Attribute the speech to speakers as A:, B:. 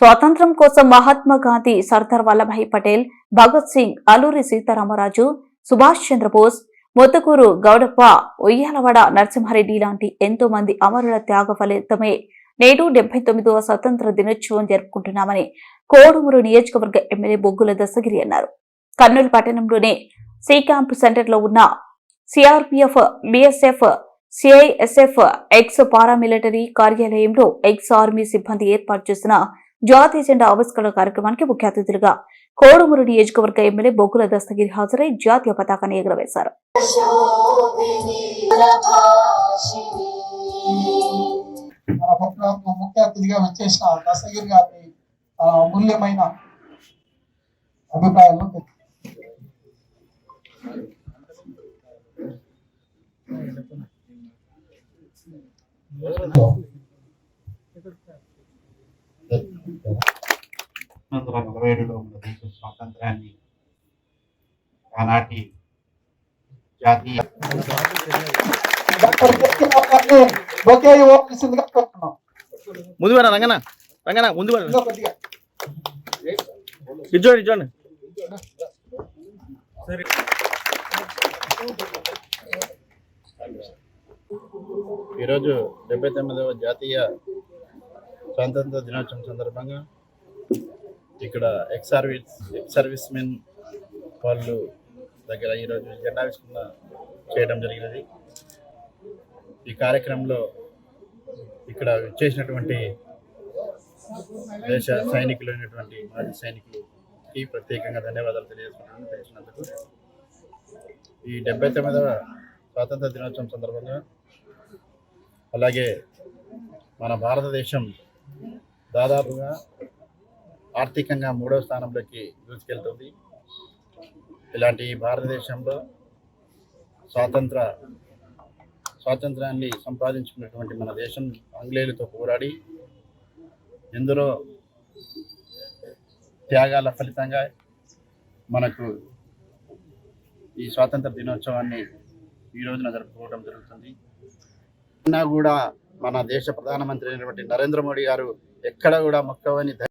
A: స్వాతంత్ర్యం కోసం మహాత్మా గాంధీ సర్దార్ వల్లభాయ్ పటేల్ భగత్ సింగ్ అల్లూరి సీతారామరాజు సుభాష్ చంద్రబోస్ మొత్తకూరు గౌడప్ప ఉయ్యాలవాడ నరసింహారెడ్డి లాంటి ఎంతో మంది అమరుల త్యాగ ఫలితమే నేడు డెబ్బై తొమ్మిదవ స్వతంత్ర దినోత్సవం జరుపుకుంటున్నామని కోడుమూరు నియోజకవర్గ ఎమ్మెల్యే బొగ్గుల దశగిరి అన్నారు. కర్నూలు పట్టణంలోనే సి క్యాంప్ సెంటర్లో ఉన్న CRPF BSF CISF ex paramilitary కార్యాలయంలో ఎక్స్ ఆర్మీ సిబ్బంది ఏర్పాటు చేసిన జాతీయ జెండా ఆవిష్కరణ కార్యక్రమానికి ముఖ్య అతిథులుగా కోడుమూరు నియోజకవర్గ ఎమ్మెల్యే బొగ్గుల దస్తగిరి హాజరై జాతీయ పతాకాన్ని ఎగురవేశారు.
B: మన ముఖ్య అతిథిగా వచ్చేసిన దశగిరి గారి అమూల్యమైన అభిప్రాయాలను తె-
C: పంతొమ్మిది వందల నలభై ఏడులో మన దేశ స్వాతంత్రాన్ని ఆనాటి జాతీయ
B: డాక్టర్ కె. గారిని బొకే ఇవ్వాల్సిందిగా కోరుతున్నాం
D: ముందు పోయినా రంగన రంగన ముందు పోయినా
B: ఇంకా కొద్దిగా
D: ఇచ్చోండి ఇచ్చోండి
C: ఈరోజు డెబ్బై తొమ్మిదవ జాతీయ స్వాతంత్ర దినోత్సవం సందర్భంగా ఇక్కడ ex service ex service men వాళ్ళు దగ్గర ఈరోజు జెండావిష్కరణ చేయడం జరిగినది. ఈ కార్యక్రమంలో ఇక్కడ చేసినటువంటి దేశ సైనికులు అయినటువంటి మాజీ సైనికులకి ప్రత్యేకంగా ధన్యవాదాలు తెలియజేసుకుంటున్నాను. తెలిసినందుకు ఈ డెబ్బై తొమ్మిదవ స్వాతంత్ర దినోత్సవం సందర్భంగా అలాగే మన భారతదేశం దాదాపుగా ఆర్థికంగా మూడవ స్థానంలోకి దూసుకెళ్తుంది. ఇలాంటి ఈ భారతదేశంలో స్వాతంత్ర స్వాతంత్రాన్ని సంపాదించుకున్నటువంటి మన దేశం ఆంగ్లేయులతో పోరాడి ఎందరో త్యాగాల ఫలితంగా మనకు ఈ స్వాతంత్ర దినోత్సవాన్ని ఈ రోజున జరుపుకోవడం జరుగుతుంది. అయినా కూడా మన దేశ ప్రధానమంత్రి అయినటువంటి నరేంద్ర మోడీ గారు ఎక్కడ కూడా మొక్కవని